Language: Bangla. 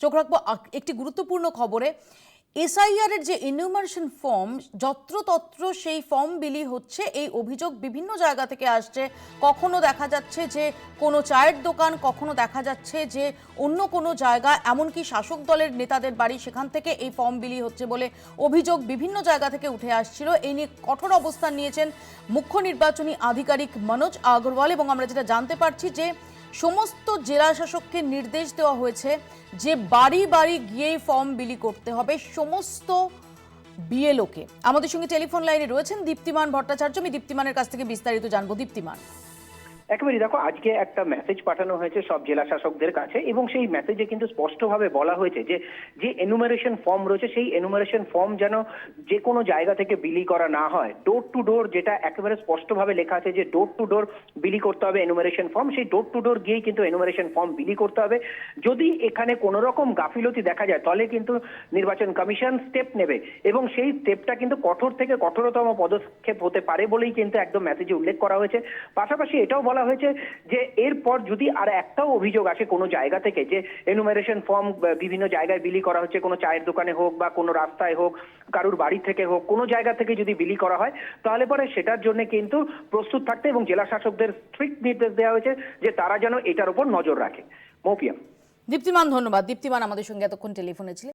চোখ রাখব। একটি গুরুত্বপূর্ণ খবরে এসআইআর এর যে ইনিউমারেশন ফর্ম যত্রতত্র সেই ফর্ম বিলি হচ্ছে। এই অভিযোগ বিভিন্ন জায়গা থেকে আসছে। কখনো দেখা যাচ্ছে যে কোনো চায়ের দোকান, কখনো দেখা যাচ্ছে যে অন্য কোনো জায়গা, এমনকি শাসক দলের নেতাদের বাড়ি, সেখান থেকে এই ফর্ম বিলি হচ্ছে বলে অভিযোগ বিভিন্ন জায়গা থেকে উঠে আসছিল। এই নিয়ে কঠোর অবস্থান নিয়েছেন মুখ্য নির্বাচনী আধিকারিক মনোজ আগরওয়াল এবং আমরা যেটা জানতে পারছি যে সমস্ত জেলা শাসককে নির্দেশ দেওয়া হয়েছে যে বাড়ি বাড়ি গিয়েই ফর্ম বিলি করতে হবে সমস্ত বিএলওকে। আমাদের সঙ্গে টেলিফোন লাইনে রয়েছেন দীপ্তিমান ভট্টাচার্য। আমি দীপ্তিমানের কাছ থেকে বিস্তারিত জানব। দীপ্তিমান। একেবারে দেখো, আজকে একটা মেসেজ পাঠানো হয়েছে সব জেলা শাসকদের কাছে এবং সেই মেসেজে কিন্তু স্পষ্টভাবে বলা হয়েছে যে যে এনুমারেশন ফর্ম রয়েছে, সেই এনুমারেশন ফর্ম যেন যে কোনো জায়গা থেকে বিলি করা না হয়। ডোর টু ডোর যেটা একেবারে স্পষ্টভাবে লেখা আছে যে ডোর টু ডোর বিলি করতে হবে এনুমারেশন ফর্ম সেই ডোর টু ডোর গিয়েই কিন্তু এনুমারেশন ফর্ম বিলি করতে হবে। যদি এখানে কোনো রকম গাফিলতি দেখা যায়, তাহলে কিন্তু নির্বাচন কমিশন স্টেপ নেবে এবং সেই স্টেপটা কিন্তু কঠোর থেকে কঠোরতম পদক্ষেপ হতে পারে বলেই কিন্তু একদম মেসেজে উল্লেখ করা হয়েছে। পাশাপাশি এটাও বলা হয়েছে যে এরপর যদি আর একটাও অভিযোগ আসে কোনো জায়গা থেকে যে এনুমারেশন ফর্ম বিভিন্ন জায়গায় বিলি করা হচ্ছে, কোনো চায়ের দোকানে হোক বা কোনো রাস্তায় হোক, কারুর বাড়ি থেকে হোক, কোনো জায়গা থেকে যদি বিলি করা হয়, তাহলে পরে সেটার জন্য কিন্তু প্রস্তুত থাকতে এবং জেলা শাসকদের স্ট্রিক্ট নির্দেশ দেওয়া হয়েছে যে তারা যেন এটার উপর নজর রাখে। মৌপিয়া। দীপ্তিমান, ধন্যবাদ। দীপ্তিমান আমাদের সঙ্গে এতক্ষণ টেলিফোনে ছিলেন।